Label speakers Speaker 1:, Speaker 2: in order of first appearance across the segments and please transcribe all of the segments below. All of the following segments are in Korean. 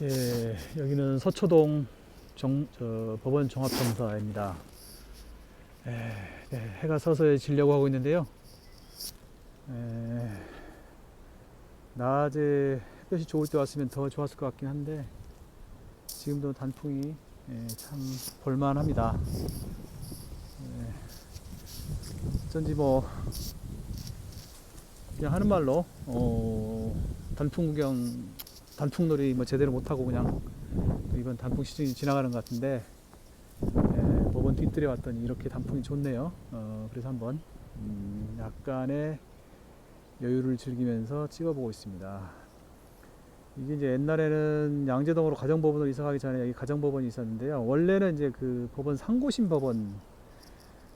Speaker 1: 예, 여기는 서초동 정, 저, 법원 종합검사입니다. 에, 네, 해가 서서 지려고 하고 있는데요. 에, 낮에 햇볕이 좋을 때 왔으면 더 좋았을 것 같긴 한데 지금도 단풍이 예, 참 볼만합니다. 예, 어쩐지 뭐 그냥 하는 말로 어, 단풍 구경, 단풍놀이 뭐 제대로 못 하고 그냥 또 이번 단풍 시즌이 지나가는 것 같은데 예, 법원 뒤뜰에 왔더니 이렇게 단풍이 좋네요. 어, 그래서 한번 음, 약간의 여유를 즐기면서 찍어보고 있습니다. 이게 이제 옛날에는 양재동으로 가정법원으로 이사 가기 전에 여기 가정법원이 있었는데요. 원래는 이제 그 법원 상고심 법원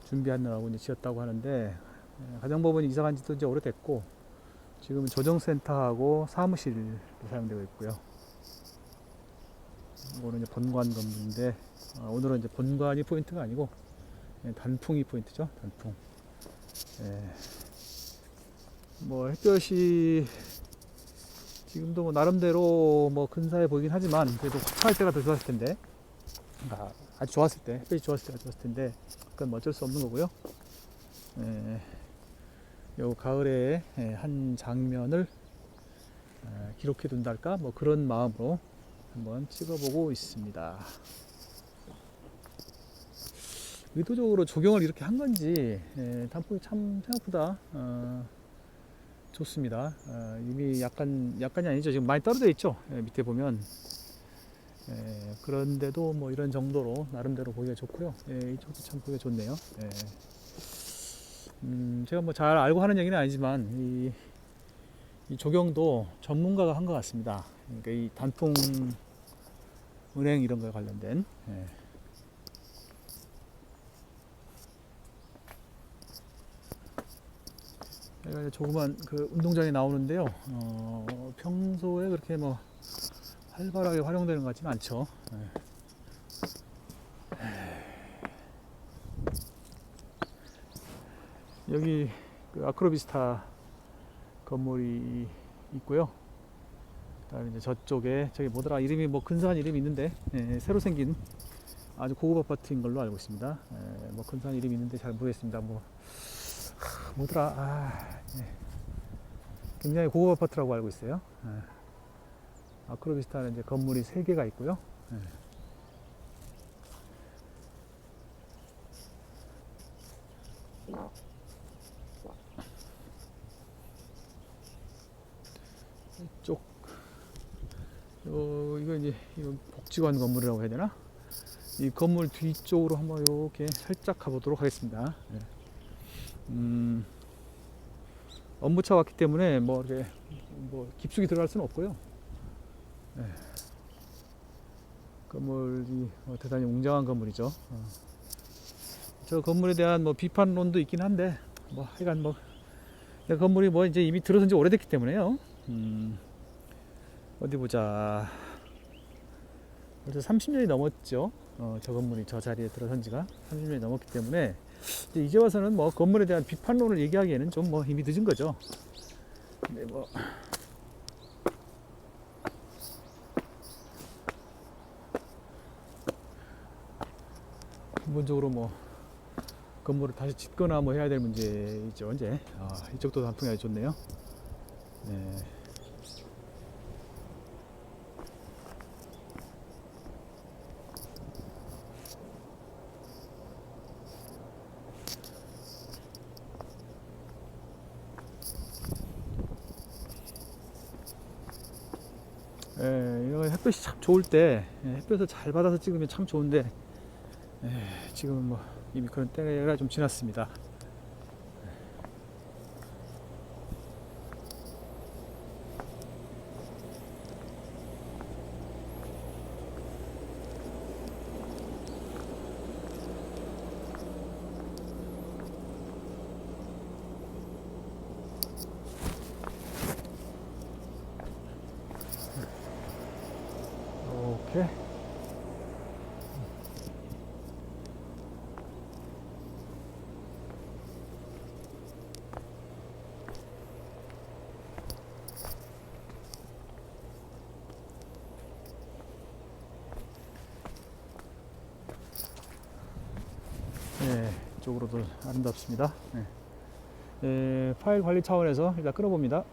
Speaker 1: 준비하느라고 이제 지었다고 하는데 예, 가정법원이 이사 간 지도 이제 오래됐고 지금은 조정센터하고 사무실로 사용되고 있고요. 이거는 이제 본관 건물인데 아, 오늘은 이제 본관이 포인트가 아니고 예, 단풍이 포인트죠. 단풍. 예. 뭐 햇볕이 지금도 뭐 나름대로 뭐 근사해 보이긴 하지만 그래도 화창할 때가 더 좋았을 텐데 아, 아주 좋았을 때 햇볕이 좋았을 때가 좋았을 텐데 그건 뭐 어쩔 수 없는 거고요. 예. 요 가을의 예, 한 장면을 어, 기록해 둔달까 뭐 그런 마음으로 한번 찍어보고 있습니다. 의도적으로 조경을 이렇게 한 건지 예, 단풍이 참 생각보다 어, 좋습니다. 어, 이미 약간 약간이 아니죠. 지금 많이 떨어져 있죠. 예, 밑에 보면 예, 그런데도 뭐 이런 정도로 나름대로 보기가 좋고요. 예, 이쪽도 참 보기가 좋네요. 예. 음, 제가 뭐 잘 알고 하는 얘기는 아니지만 이, 이 조경도 전문가가 한 것 같습니다. 그러니까 이 단풍 은행 이런 거에 관련된 예. 여기가 조그만 그 운동장이 나오는데요. 어, 평소에 그렇게 뭐 활발하게 활용되는 것 같지는 않죠. 예. 여기 그 아크로비스타 건물이 있고요. 그다음에 이제 저쪽에 저기 뭐더라 이름이 뭐 근사한 이름이 있는데 예, 새로 생긴 아주 고급 아파트인 걸로 알고 있습니다. 예, 뭐 근사한 이름이 있는데 잘 모르겠습니다. 뭐 하, 뭐더라 아, 예. 굉장히 고급 아파트라고 알고 있어요. 예. 아크로비스타는 이제 건물이 세 개가 있고요. 예. 쪽 요 이거 이제 복지관 건물이라고 해야 되나? 이 건물 뒤쪽으로 한번 이렇게 살짝 가보도록 하겠습니다. 예. 음, 업무차 왔기 때문에 뭐 이렇게 뭐 깊숙이 들어갈 수는 없고요. 예. 건물이 뭐 대단히 웅장한 건물이죠. 어. 저 건물에 대한 뭐 비판론도 있긴 한데 뭐 하여간 뭐이 건물이 뭐 이제 이미 들어선 지 오래됐기 때문에요. 음, 어디 보자. 벌써 30년이 넘었죠. 어, 저 건물이 저 자리에 들어선 지가 30년이 넘었기 때문에 이제 이제 와서는 뭐 건물에 대한 비판론을 얘기하기에는 좀 뭐 이미 늦은 거죠. 근데 뭐 근본적으로 뭐 건물을 다시 짓거나 뭐 해야 될 문제이죠. 이제 아, 이쪽도 단풍이 아주 좋네요. 네. 예, 이거 햇볕이 참 좋을 때 예, 햇볕을 잘 받아서 찍으면 참 좋은데 예, 지금은 뭐 이미 그런 때가 좀 지났습니다. 이렇게 네, 이쪽으로도 아름답습니다. 네. 네, 파일 관리 차원에서 일단 끌어봅니다.